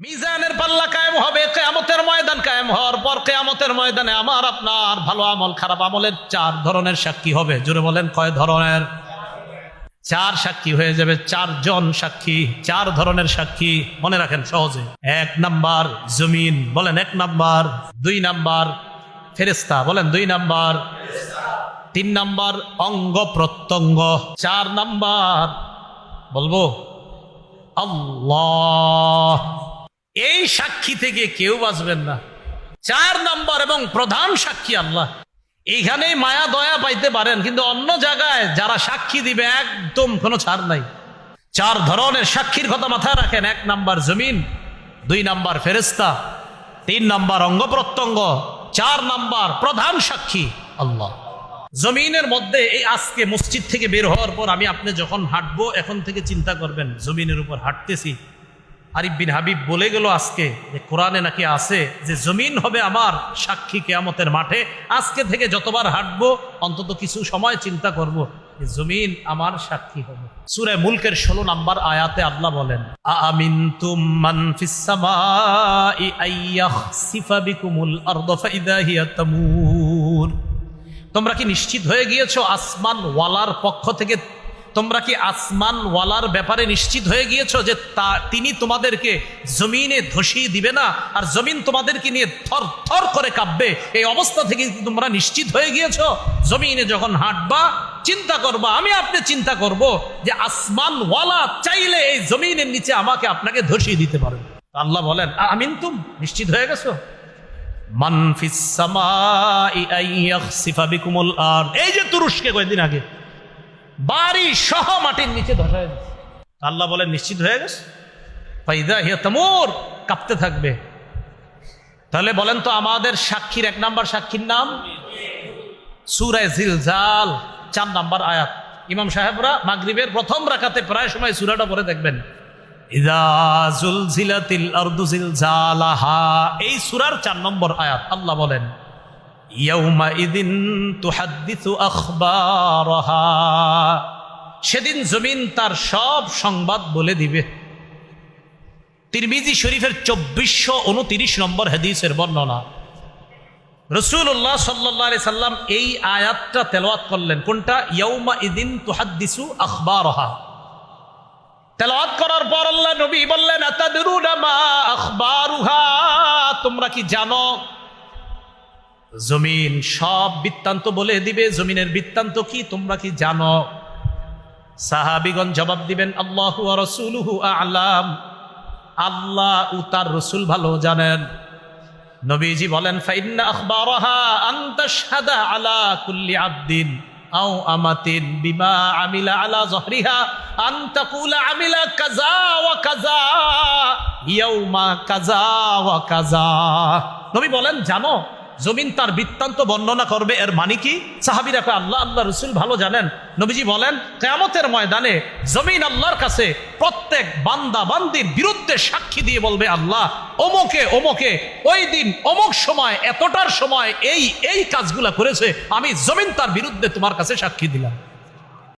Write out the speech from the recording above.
মিজানের পাল্লা কায়েম হবে, কেয়ামতের ময়দান কায়েম হওয়ার পর কেয়ামতের ময়দানে আমার আপনার ভালো আমল, খারাপ আমলের চার ধরনের সাক্ষী হবে। জুড়ে বলেন, কয় ধরনের? চার সাক্ষী হয়ে যাবে, চারজন সাক্ষী, চার ধরনের সাক্ষী, মনে রাখেন সহজে। এক নাম্বার জমিন, বলেন এক নাম্বার। দুই নাম্বার ফেরেস্তা বলেন দুই নাম্বার। তিন নাম্বার অঙ্গ প্রত্যঙ্গ। চার নাম্বার, বলব, আল্লাহ। এই সাক্ষী থেকে কেউ বাঁচবেন না। চার নাম্বার এবং প্রধান সাক্ষী আল্লাহ। এইখানে মায়া, দয়া পাইতে পারেন, কিন্তু অন্য জায়গায় যারা সাক্ষী দিবে, একদম কোনো ছাড় নাই। চার ধরনের সাক্ষীর কথা মাথায় রাখেন। এক নাম্বার জমিন, দুই নাম্বার ফেরেস্তা তিন নাম্বার অঙ্গ প্রত্যঙ্গ, চার নাম্বার প্রধান সাক্ষী আল্লাহ। জমিনের মধ্যে এই আজকে মসজিদ থেকে বের হওয়ার পর আমি আপনি যখন হাঁটবো, এখন থেকে চিন্তা করবেন, জমিনের উপর হাঁটতেছি। আরিফ বিন হাবিব বলে গেল আজকে যে কোরআনে নাকি আছে যে জমিন হবে আমার সাক্ষী কেয়ামতের মাঠে। আজকে থেকে যতবার হাঁটবো, অন্তত কিছু সময় চিন্তা করব যে জমিন আমার সাক্ষী হবে। সুরে মুলকের ষোলো নাম্বার আয়াতে আল্লাহ বলেন আমিন তুমান ফিসামাই আইয়াখসিফা বিকুমুল আরদ ফাইদা তামুর। তোমরা কি নিশ্চিত হয়ে গিয়েছো আসমান ওয়ালার পক্ষ থেকে তোমরা কি আসমান ওয়ালার ব্যাপারে নিশ্চিত হয়ে গিয়েছো যে তা তিনি তোমাদেরকে জমিনে ধসিয়ে দিবে না? আর জমিন তোমাদেরকে নিয়ে থর থর করে কাঁপবে? এই অবস্থা থেকে তোমরা নিশ্চিত হয়ে গিয়েছো? জমিনে যখন হাঁটবা, চিন্তা করবা, আমি আপনি চিন্তা করব যে আসমান ওয়ালা চাইলে এই জমিনের নিচে আমাকে আপনাকে ধসিয়ে দিতে পারবে আল্লাহ বলেন আমিন তুম নিশ্চিত হয়ে গেছো? মান ফিস সামাই আইয়াখসিফা বিকুমুল আর এই যে তুরস্কে কয়েকদিন আগে বাড়ি সহ মাটির নিচে ধসায় দিচ্ছে আল্লাহ বলেন নিশ্চিত হয়ে গেছে? ফাইদা হিয়া তামুর কাঁপতে থাকবে। তাহলে বলেন তো আমাদের সাক্ষীর এক নাম্বার সাক্ষীর নাম? সুরায় জিলজাল চার নাম্বার আয়াত। ইমাম সাহেবরা মাগরিবের প্রথম রাখাতে প্রায় সময় সুরাটা পরে দেখবেন। এই সূরার চার নম্বর আয়াত আল্লাহ বলেন ইয়াউমা ইদিন তুহাদ্দিসু আখবারাহা সেদিন জমিন তার সব সংবাদ বলে দিবে। তিরমিজি শরীফের চব্বিশশো উনতিরিশ নম্বর হাদিসের বর্ণনা। রসুল্লাহ সাল্লাহ সাল্লাম এই আয়াতটা তেলাওয়াত করলেন। কোনটা? ইয়ৌমা ইদিন তুহাদ্দিসু আখবারহা। তেলাওয়াত করার পর আল্লাহ নবী বললেন তোমরা কি জানো? জমিন সব বৃত্তান্ত বলে দিবে, জমিনের বৃত্তান্ত কি তোমরা কি জানো? সাহাবিগণ জবাব দিবেন, আল্লাহ রসুলহু আলাম। আল্লাহ ও তার রসুল ভালো জানেন। নবীজি বলেন আলা কুল্লি আমাতিন বিমা আমিলা আলা আমিলা কাজা ওয়া কাজা কাজা নবী বলেন, জানো জমিন তার বৃত্তান্ত বর্ণনা করবে, এর মানে কি? সাহাবিরা কয়, আল্লাহ আল্লাহ, রসুল ভালো জানেন। নবীজি বলেন, কেয়ামতের ময়দানে জমিন আল্লাহর কাছে প্রত্যেক বান্দা বান্দির বিরুদ্ধে সাক্ষী দিয়ে বলবে, আল্লাহ, অমুকে অমুকে, ওই দিন অমুক সময়, এতটার সময় এই এই কাজগুলা করেছে, আমি জমিন তার বিরুদ্ধে তোমার কাছে সাক্ষী দিলাম।